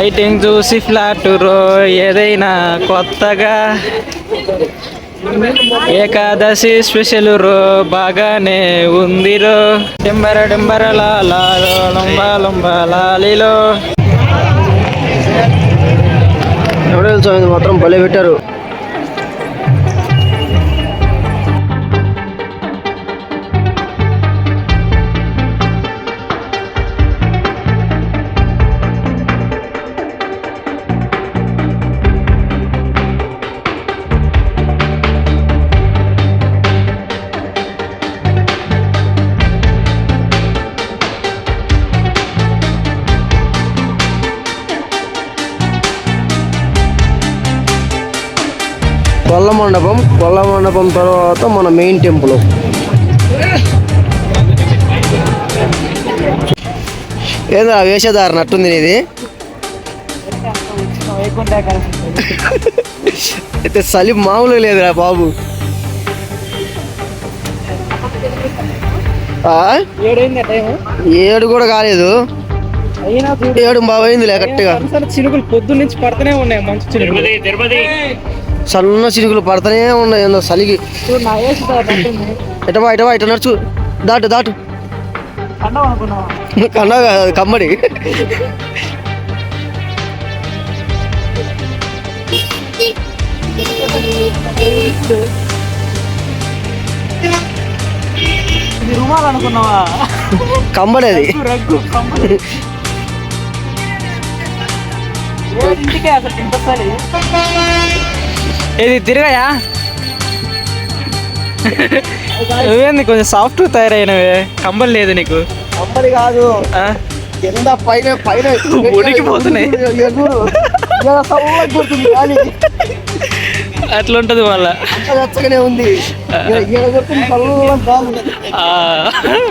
Lighting చూసి flat రో ఏదైనా కొత్తగా? ఏకాదశి స్పెషల్ రో బాగానే ఉంది రో. డింబర డింబర లాలో లొంబ లొంబ లాలిలో ఎవడో మాత్రం భలే పెట్టారు. మండపం తర్వాత మన మెయిన్ టెంపుల్. ఏదో వేషధారణ అట్టుంది నీది. అయితే చలి మామూలు లేదురా బాబు. ఏడు కూడా కాలేదు. అయినా ఏడు బాబు అయిందిలే కరెక్ట్గా. చినుకులు పొద్దు నుంచి పడుతూనే ఉన్నాయి మంచి చినుకులు. సన్న చినుకులు పడుతూనే ఉన్నాయి ఏందో చలికి. ఎటవా ఎటవా ఇట నడుచు. దాటు దాటు. కన్నా కాదు, కమ్మడి. కమ్మడి అది. అసలు ఇది తిరగయా? నువ్వేంది కొంచెం సాఫ్ట్ తయారైనవే. కంబల్ లేదు నీకు. కమ్మడి కాదు? కింద పైన పైన ఉడికిపోతున్నాయి. అట్లా ఉంటది మళ్ళా. ఉంది.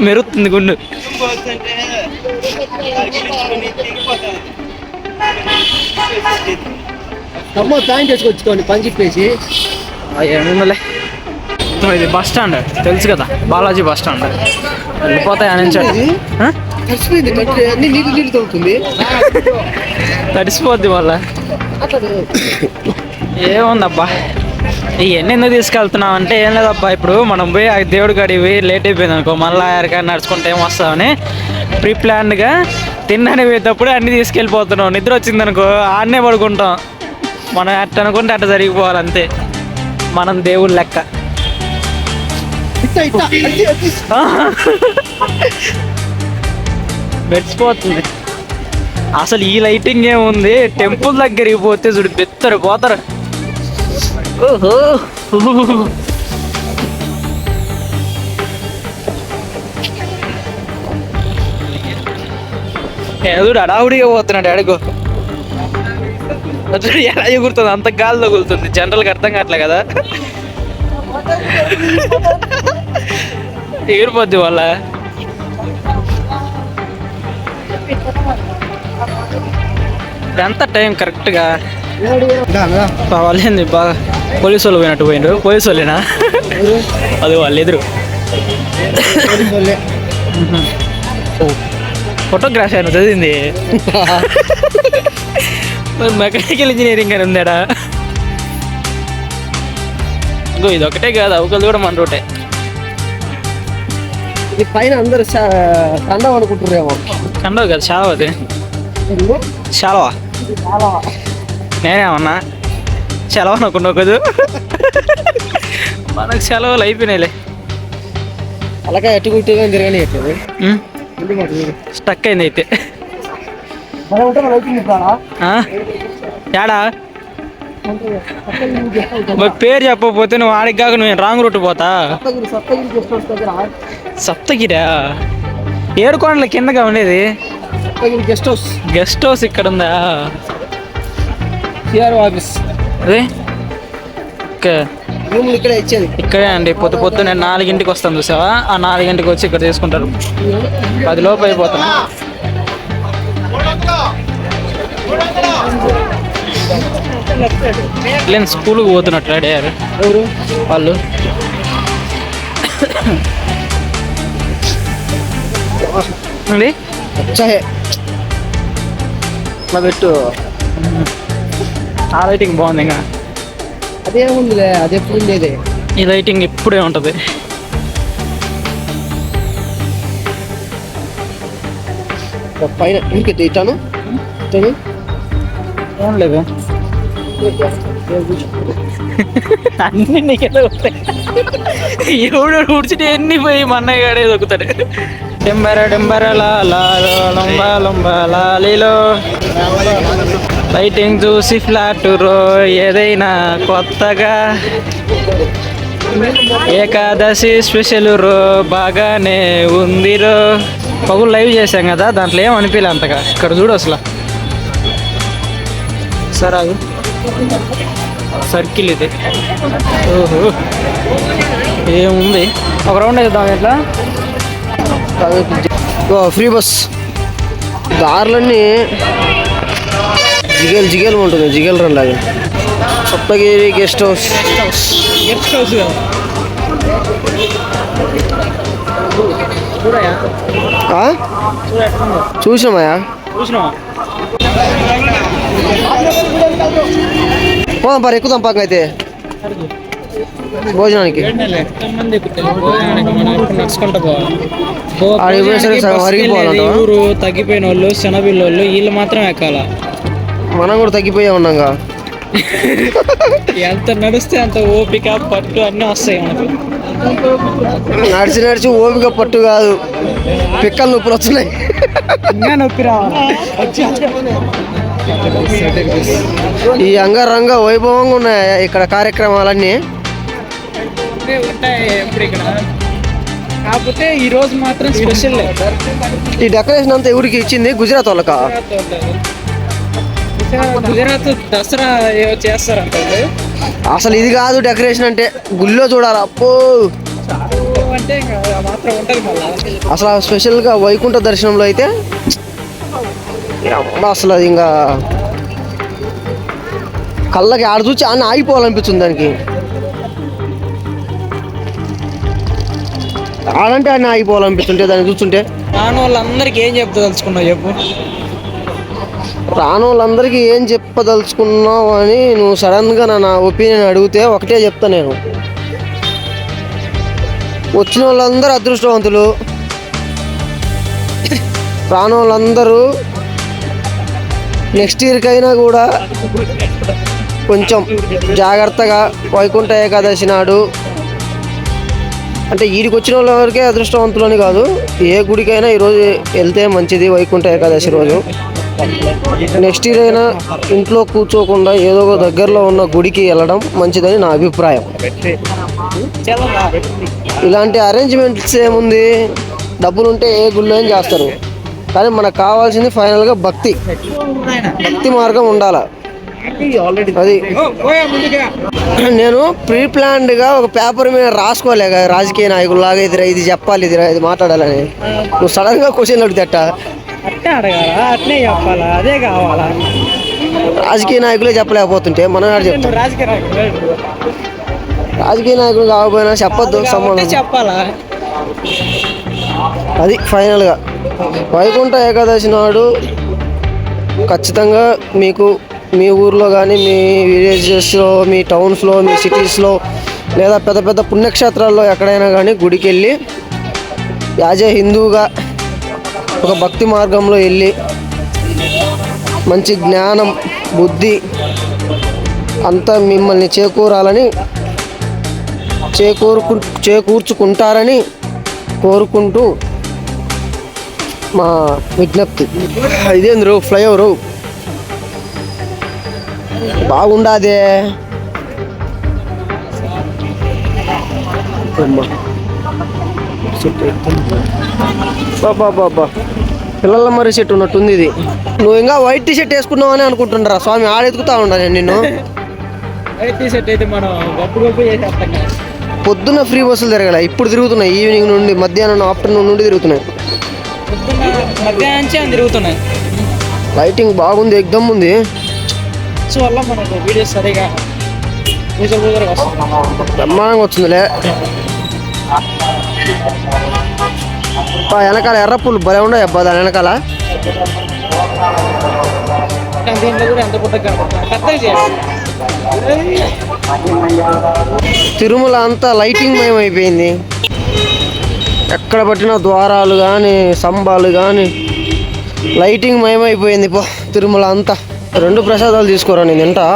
మెరుస్తుంది గుండు. అమ్మ ప్యాంట్ వేసుకొచ్చుకోండి పని చెప్పేసి. ఏముందిలే ఇది బస్ స్టాండ్ తెలుసు కదా బాలాజీ బస్ స్టాండ్. వెళ్ళిపోతాయి అని నీళ్ళు నీళ్ళు తగ్గుతుంది తడిసిపోద్ది మళ్ళా. ఏముందబ్బా? ఇవన్నీ ఎందుకు తీసుకెళ్తున్నాం అంటే ఏం లేదబ్బా ఇప్పుడు మనం పోయి ఆ దేవుడి పోయి లేట్ అయిపోయింది అనుకో మళ్ళీ ఎక్కడికైనా నడుచుకుంటే ఏం వస్తామని ప్రీ ప్లాన్డ్గా పోయేటప్పుడు అన్నీ తీసుకెళ్ళిపోతున్నాం నిద్ర వచ్చింది అనుకో ఆడనే పడుకుంటాం. మనం అట్ట అనుకుంటే అట్ట జరిగిపోవాలి అంతే. మనం దేవుడి లెక్క. మెరిసిపోతుంది. అసలు ఈ లైటింగ్ ఏముంది? టెంపుల్ దగ్గరికి పోతే చూడు బెత్తరు పోతారు. ఓహో. చూడు అడావుడిగా పోతున్నాడు అడుగు చూడు ఎలా ఎగురుతుంది? అంత గాలి తగులుతుంది జనరల్గా అర్థం కావట్లే కదా. ఎగిరిపోద్ది వాళ్ళ ఎంత టైం కరెక్ట్గా. వాళ్ళేంది బాగా పోలీసు వాళ్ళు పోయినట్టు పోయినారు పోలీసు వాళ్ళేనా? అది వాళ్ళు ఎదురు. ఫోటోగ్రఫీ అని చదివింది? మరి మెకానికల్ ఇంజనీరింగ్ అని ఉందాడా? ఇంకో ఇది ఒకటే కాదు అవకలు కూడా మన రూటే. ఇది పైన అందరు కండం అనుకుంటున్నారేమో కండవు కదా శాలవ అది. శాలవా? నేనేమన్నా సెలవు అనుకున్నావు కదా. మనకు సెలవులు అయిపోయినాయిలే. అలాగే ఎటు కుట్టిగా తిరగని స్టక్ అయింది అయితే. మరి పేరు చెప్పకపోతే నువ్వు ఆడికి కాక నువ్వు రాంగ్ రూట్ పోతా? సప్తగిరి ఏడుకోండ్ల కిందగా ఉండేది. గెస్ట్ హౌస్ గెస్ట్ హౌస్ ఇక్కడ ఉందా సిఆర్ ఆఫీస్ అదే? ఓకే రూములు ఇక్కడే ఇచ్చేది. ఇక్కడే అండి. పొద్దు పొద్దు నేను నాలుగింటికి వస్తాను చూసావా? ఆ నాలుగింటికి వచ్చి ఇక్కడ తీసుకుంటారు పది లోపు అయిపోతాను నేను స్కూల్కి పోతున్నట్టు రెడీ అయ్యారు ఎవరు? వాళ్ళు. అండి పెట్టు. ఆ లైటింగ్ బాగుంది ఇంకా. అదే ఉందిలే అది ఎప్పుడు ఉండేది ఈ లైటింగ్ ఇప్పుడే ఉంటుంది. పైన ఇంకెత్తి ఇట్టాను ఇట్టాను ఏం లేదు అన్ని నీకేదో వస్తాయి ఎవడు ఊడ్చితే ఎన్ని పోయి మన్నయ్య అన్నయ్య గాడే దొక్కుతాడు. డెంబర డెంబర లాలీలో లైటింగ్ చూసి ఫ్లాట్ రో ఏదైనా కొత్తగా. ఏకాదశి స్పెషల్ రో బాగానే ఉంది రో పగులు లైవ్ చేశాం కదా దాంట్లో ఏం అనిపించలే అంతగా. ఇక్కడ చూడు అసలు. సరే ఆగు. సర్కిల్ ఇది. ఓహో. ఏముంది? ఒక రౌండ్ వేద్దాం ఎట్లా? Free bus. దారులన్నీ జిగేల్ జిగేల్ ఉంటుంది జిగేల్ రన్ లాగా Saptagiri guest house. Guest house చూడయా ఆ? చూడ ఎట్లుందో పోదాం పారు ఎక్కుదాం పక్క అయితే. భోజనానికి. ఊరు తగ్గిపోయిన వాళ్ళు శనబిల్లు వాళ్ళు వీళ్ళు మాత్రం ఎక్కాల మనం కూడా తగ్గిపోయా ఉన్నాగా. ఎంత నడిస్తే అంత ఓపిక పట్టు అన్నీ వస్తాయి మనకు. నడిచి నడిచి ఓపిక పట్టు కాదు. పిక్కలు నొప్పులు వస్తున్నాయి. నొప్పి ఈ అంగరంగ వైభవంగా ఉన్నాయి ఇక్కడ కార్యక్రమాలన్నీ. కాకపోతే ఈ రోజు మాత్రం స్పెషల్ ఈ డెకరేషన్ అంతా ఎవరికి ఇచ్చింది? గుజరాత్ వాళ్ళకా? గుజరాత్ దసరా చేస్తారంట. అసలు ఇది కాదు డెకరేషన్ అంటే గుళ్ళో చూడాలి. అప్పో అసలు ఆ స్పెషల్గా వైకుంఠ దర్శనంలో అయితే అబ్బా అసలు అది ఇంకా కళ్ళకి ఆడ చూసి అన్న ఆగిపోవాలనిపిస్తుంది దానికి. ఆడంటే ఆయన ఆగిపోవాలనిపిస్తుంటే దాన్ని చూస్తుంటే. రాను వాళ్ళందరికీ ఏం చెప్తా తలుచుకున్నావు చెప్పు. రాను వాళ్ళందరికీ ఏం చెప్పదలుచుకున్నావు అని నువ్వు సడన్గా నా ఒపీనియన్ అడిగితే ఒకటే చెప్తా నేను. వచ్చిన వాళ్ళందరూ అదృష్టవంతులు. రాను వాళ్ళందరూ నెక్స్ట్ ఇయర్కైనా కూడా కొంచెం జాగ్రత్తగా వైకుంఠ ఏకాదశి నాడు అంటే ఈడికి వచ్చిన వరకే అదృష్టవంతులు అని కాదు ఏ గుడికైనా ఈరోజు వెళ్తే మంచిది వైకుంఠ ఏకాదశి రోజు. నెక్స్ట్ ఇయర్ అయినా ఇంట్లో కూర్చోకుండా ఏదో ఒక దగ్గరలో ఉన్న గుడికి వెళ్ళడం మంచిదని నా అభిప్రాయం. ఇలాంటి అరేంజ్మెంట్స్ ఏముంది? డబ్బులు ఉంటే ఏ గుళ్ళు ఏం చేస్తారు? కానీ మనకు కావాల్సింది ఫైనల్గా భక్తి. భక్తి మార్గం ఉండాలి? అది. నేను ప్రీ ప్లాన్డ్గా ఒక పేపర్ మీద రాసుకోలేక రాజకీయ నాయకులు లాగా ఇది ఇది చెప్పాలి ఇది ఇది మాట్లాడాలని. నువ్వు సడన్గా క్వశ్చన్ అడుగుతేట అట్నే అడగాలా? అట్నే చెప్పాలా? అదే కావాలా? రాజకీయ నాయకులే చెప్పలేకపోతుంటే మనం చెప్తాం. రాజకీయ నాయకుడు. రాజకీయ నాయకులు కాకపోయినా చెప్పొద్దు సంబంధం. చెప్పాలా? అది ఫైనల్గా. వైకుంఠ ఏకాదశి నాడు ఖచ్చితంగా మీకు మీ ఊర్లో కానీ మీ విలేజెస్లో మీ టౌన్స్లో మీ సిటీస్లో లేదా పెద్ద పెద్ద పుణ్యక్షేత్రాల్లో ఎక్కడైనా కానీ గుడికి వెళ్ళి యాజ్ ఏ హిందువుగా ఒక భక్తి మార్గంలో వెళ్ళి మంచి జ్ఞానం బుద్ధి అంతా మిమ్మల్ని చేకూరాలని చేకూరుకు చేకూర్చుకుంటారని కోరుకుంటూ మా విజ్ఞప్తి ఇదేంద్రు ఫ్లైఓవరు బాగుండాదే అమ్మా. బాబా బాబా పిల్లల మరి చెట్టు ఉన్నట్టుంది ఇది. నువ్వు ఇంకా వైట్ టీ షర్ట్ వేసుకున్నావు అని అనుకుంటుండ్రా స్వామి ఆడెతుకుతా ఉన్నా నేను నిన్ను. అయితే సెట్ అయితే మనం గప్పు గప్పు చేసేస్తాం కదా. పొద్దున్న ఫ్రీ బస్సులు తిరగలే ఇప్పుడు తిరుగుతున్నాయి. ఈవినింగ్ నుండి మధ్యాహ్నం ఆఫ్టర్నూన్ నుండి తిరుగుతున్నాయి. మధ్యాహ్నం లైటింగ్ బాగుంది ఎగ్దమ్ ఉంది. వల్ల మనకు వీడియో సరిగా బ్రహ్మాండంగా వచ్చిందిలే వెనకాల ఎర్ర పూలు భలే ఉన్నాయి అబ్బా దాని వెనకాల. తిరుమల అంతా లైటింగ్ మయం అయిపోయింది. ఎక్కడ పట్టిన ద్వారాలు కానీ స్తంభాలు కానీ లైటింగ్ మయమైపోయింది పో తిరుమల అంతా. రెండు ప్రసాదాలు తీసుకోరా నేను తింటా?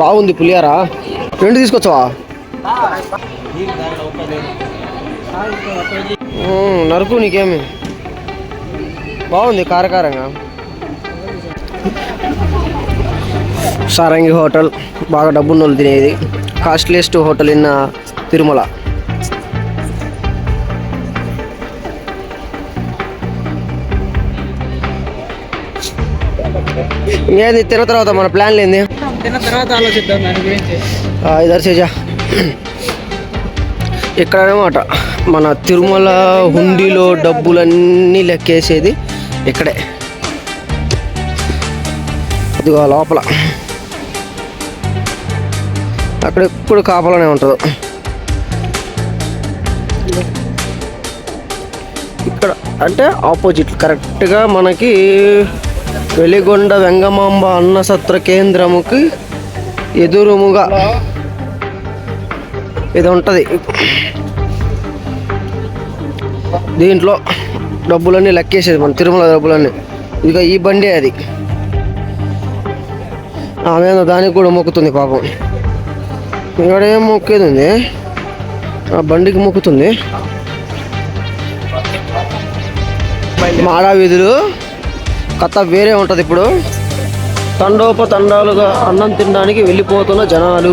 బాగుంది పులియారా రెండు తీసుకొచ్చావా? నరుకు నీకేమి? బాగుంది కారకారంగా. సారంగి హోటల్ బాగా డబ్బున్న వాళ్ళు తినేది. Costliest hotel in Tirumala. ఇంకేంది తిన్న తర్వాత మన ప్లాన్లు ఏంది? తిన్న తర్వాత ఆలోచిద్దాం దాని గురించి. ఆ, ఇద్దరు చేజా. ఇక్కడ అనమాట మన తిరుమల హుండీలో డబ్బులన్నీ లెక్కేసేది ఇక్కడే. ఇదిగో లోపల. అక్కడ ఎప్పుడు కాపలనే ఉంటుంది. ఇక్కడ అంటే ఆపోజిట్ కరెక్ట్గా మనకి వెలిగొండ వెంగమాంబ అన్న సత్ర కేంద్రముకి ఎదురుముగా ఇది ఉంటుంది దీంట్లో డబ్బులన్నీ లెక్కేసేది మన తిరుమల డబ్బులన్నీ. ఇక ఈ బండి అది. ఆమె దానికి కూడా మొక్కుతుంది పాపం. ఇక్కడ ఏం మొక్కేది ఉంది ఆ బండికి మొక్కుతుంది. మాడా వీధులు కథ వేరే ఉంటుంది ఇప్పుడు. తండోపతండాలుగా అన్నం తినడానికి వెళ్ళిపోతున్న జనాలు.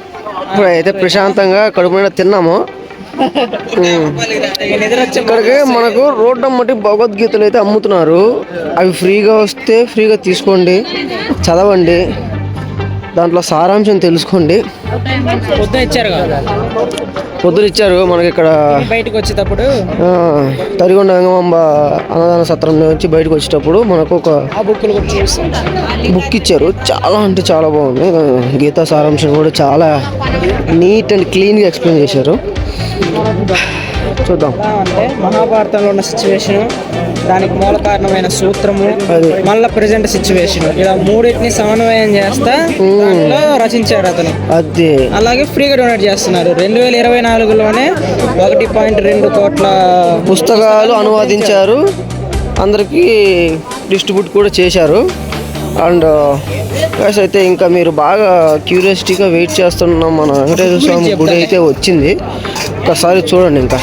ఇప్పుడైతే ప్రశాంతంగా కడుపు నిండా తిన్నాము ఇక్కడికి మనకు రోడ్డు అమ్మటి భగవద్గీతలు అయితే అమ్ముతున్నారు. అవి ఫ్రీగా వస్తే ఫ్రీగా తీసుకోండి. చదవండి. దాంట్లో సారాంశం తెలుసుకోండి. పొద్దున ఇచ్చారు మనకి ఇక్కడ. బయటకు వచ్చేటప్పుడు. తరిగొండ వెంగమాంబ అన్నదాన సత్రం నుంచి బయటకు వచ్చేటప్పుడు మనకు ఒక బుక్ ఇచ్చారు. చాలా అంటే చాలా బాగుంది. గీతా సారాంశం కూడా చాలా నీట్ అండ్ క్లీన్గా ఎక్స్ప్లెయిన్ చేశారు. చూద్దాం. అంటే మహాభారతంలో ఉన్న సిచ్యువేషన్ దానికి మూల కారణమైన సూత్రము. మళ్ళా ప్రజెంట్ సిచ్యువేషన్ ఇలా మూడింటిని సమన్వయం చేస్తా దాంట్లో రచించారు అతను. అది. అలాగే ఫ్రీగా డొనేట్ చేస్తున్నారు రెండు వేల ఇరవై నాలుగులోనే ఒకటి పాయింట్ రెండు కోట్ల పుస్తకాలు అనువాదించారు. అందరికీ డిస్ట్రిబ్యూట్ కూడా చేశారు. అండ్ గైస్ అయితే ఇంకా మీరు బాగా క్యూరియాసిటీగా వెయిట్ చేస్తున్నాం. మన వెంకటేశ్వర స్వామి గుడి అయితే వచ్చింది. ఒకసారి చూడండి ఇంకా.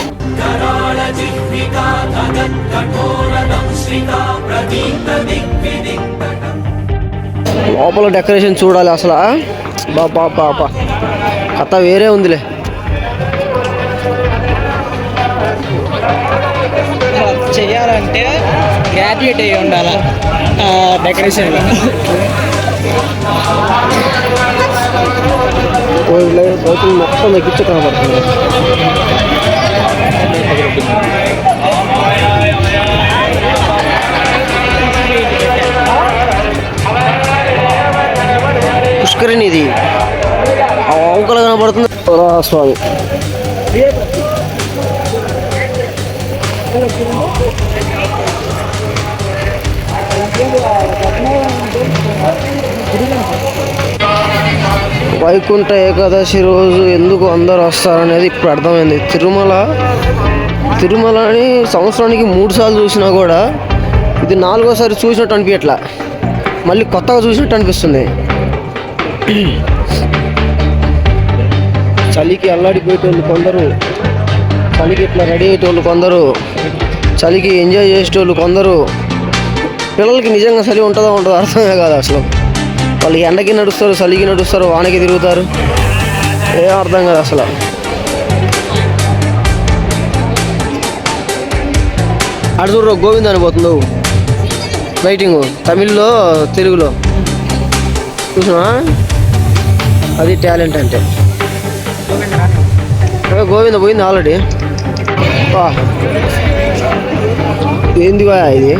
లోపల డెకరేషన్ చూడాలి అసలు. బాబా బాబా కథ వేరే ఉందిలే. చేయాలంటే గ్రాడ్యుయేట్ అయ్యి ఉండాలి? డెకరేషన్ బౌతులు మొత్తం ఎక్కించి కనబడుతుంది పుష్కరిణి ఇది ఆ ఆవుకలు కనబడుతుంది రా స్వామి వైకుంఠ ఏకాదశి రోజు ఎందుకు అందరు వస్తారనేది ఇప్పుడు అర్థమైంది. తిరుమల తిరుమలని సంవత్సరానికి మూడు సార్లు చూసినా కూడా ఇది నాలుగోసారి చూసినట్టు అనిపించట్లా మళ్ళీ కొత్తగా చూసినట్టు అనిపిస్తుంది. చలికి అల్లాడిపోయేటోళ్ళు కొందరు చలికి ఇట్లా రెడీ అయ్యేటోళ్ళు కొందరు చలికి ఎంజాయ్ చేసేటోళ్ళు కొందరు పిల్లలకి నిజంగా చలి ఉంటుందో ఉంటుందో అర్థమే కాదు అసలు. వాళ్ళు ఎండకి నడుస్తారు చలికి నడుస్తారు వానకి తిరుగుతారు. ఏం అర్థం కాదు అసలు. అడుగురు గోవింద అనిపోతుంది రైటింగ్ తమిళ్ళో తెలుగులో. చూసినా అది టాలెంట్ అంటే. గోవింద పోయింది ఆల్రెడీ ఏంది ఇది?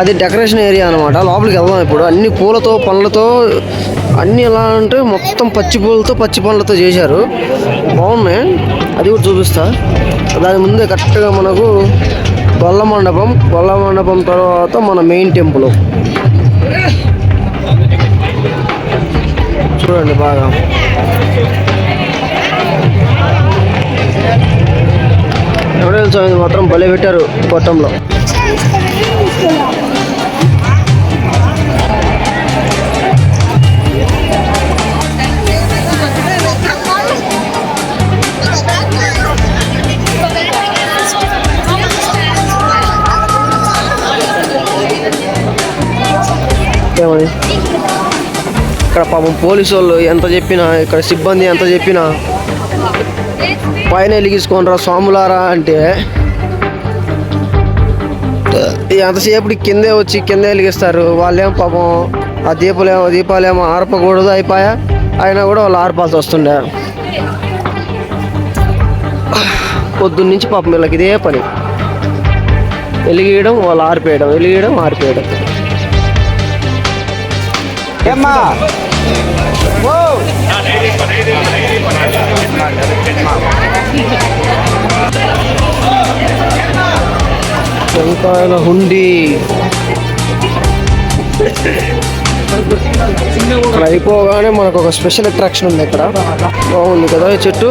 అది డెకరేషన్ ఏరియా అనమాట లోపలికి వెళ్దాం ఇప్పుడు. అన్ని పూలతో పండ్లతో అన్నీ ఎలా అంటే మొత్తం పచ్చి పూలతో పచ్చి పండ్లతో చేశారు. బాగున్నాయి. అది కూడా చూపిస్తా. దాని ముందే కరెక్ట్గా మనకు గొల్ల మండపం గొల్ల మండపం తర్వాత మన మెయిన్ టెంపుల్ చూడండి బాగా. ఎవరైనా స్వామి మాత్రం భలే పెట్టారు గొట్టంలో ఏమని? ఇక్కడ పాపం పోలీసు వాళ్ళు ఎంత చెప్పినా ఇక్కడ సిబ్బంది ఎంత చెప్పినా పైన వెలిగించుకోనరా స్వాములారా అంటే ఎంతసేపటి కిందే వచ్చి కిందే వెలిగిస్తారు. వాళ్ళేం పాపం ఆ దీపాలేమో దీపాలేమో ఆర్పకూడదు అయిపోయా? అయినా కూడా వాళ్ళు ఆర్పాల్సి వస్తుండే. పొద్దున్నుంచి పాపం వీళ్ళకి ఇదే పని. వెలిగియడం వాళ్ళు ఆరిపేయడం వెలిగియడం ఆరిపేయడం. ఏమ్మా? చెంకాయల హుండీ. ఇక్కడ అయిపోగానే మనకు ఒక స్పెషల్ అట్రాక్షన్ ఉంది ఇక్కడ. బాగుంది కదా ఈ చెట్టు.